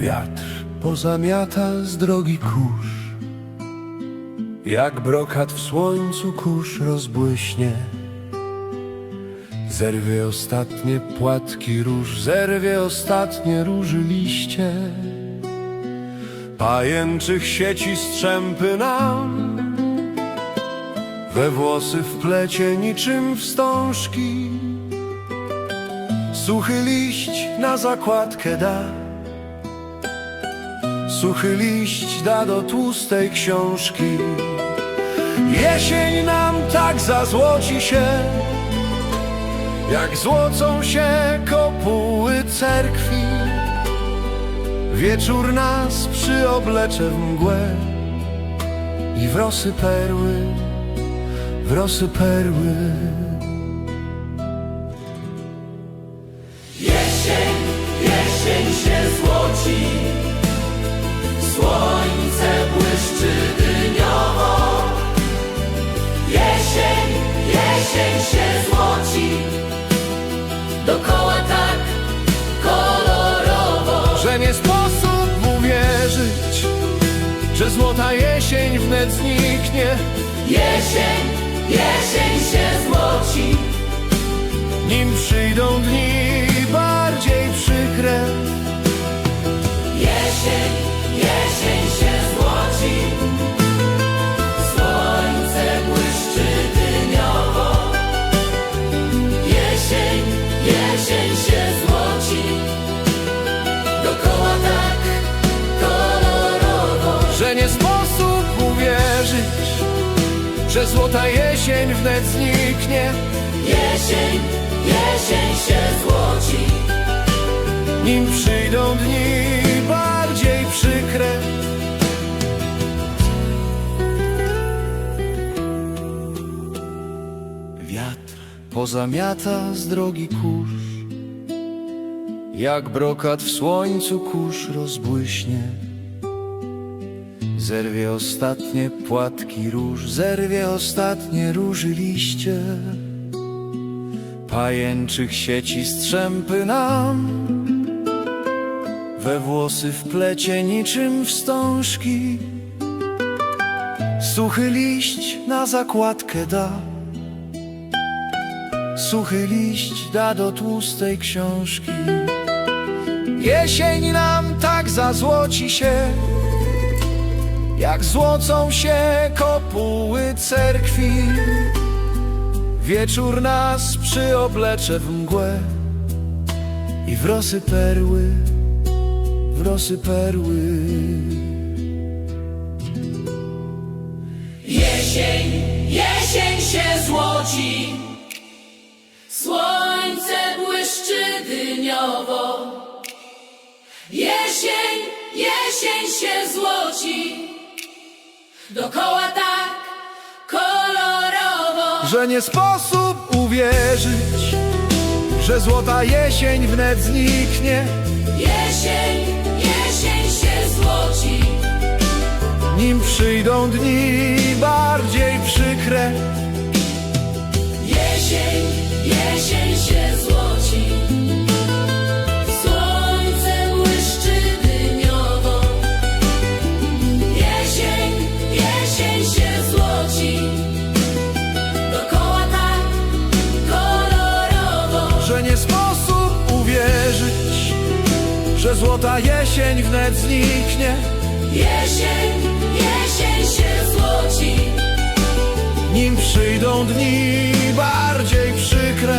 Wiatr. Pozamiata z drogi kurz. Jak brokat w słońcu kurz rozbłyśnie. Zerwie ostatnie płatki róż Zerwie ostatnie róży liście. Pajęczych sieci strzępy nam. We włosy wplecie niczym wstążki. Suchy liść na zakładkę da Suchy liść da do tłustej książki. Jesień nam tak zazłoci się Jak złocą się kopuły cerkwi. Wieczór nas przyoblecze w mgłę I w rosy perły, w rosy perły. Jesień, jesień się złoci, Że złota jesień wnet zniknie. Jesień, jesień się złoci, Nim przyjdą dni Że nie sposób uwierzyć Że złota jesień wnet zniknie. Jesień, jesień się złoci, Nim przyjdą dni bardziej przykre. Wiatr pozamiata z drogi kurz. Jak brokat w słońcu kurz rozbłyśnie Zerwie ostatnie płatki róż Zerwie ostatnie róży liście. Pajęczych sieci strzępy nam. We włosy wplecie niczym wstążki. Suchy liść na zakładkę da. Suchy liść da do tłustej książki. Jesień nam tak zazłoci się Jak złocą się kopuły cerkwi Wieczór nas przyoblecze w mgłę I w rosy perły, w rosy perły Jesień, jesień się złoci, słońce błyszczy dyniowo. Jesień, jesień się złoci, dokoła tak kolorowo. Że nie sposób uwierzyć Że złota jesień wnet zniknie Jesień, jesień się złoci, Nim przyjdą dni że złota jesień wnet zniknie. Jesień, jesień się złoci. Nim przyjdą dni bardziej przykre,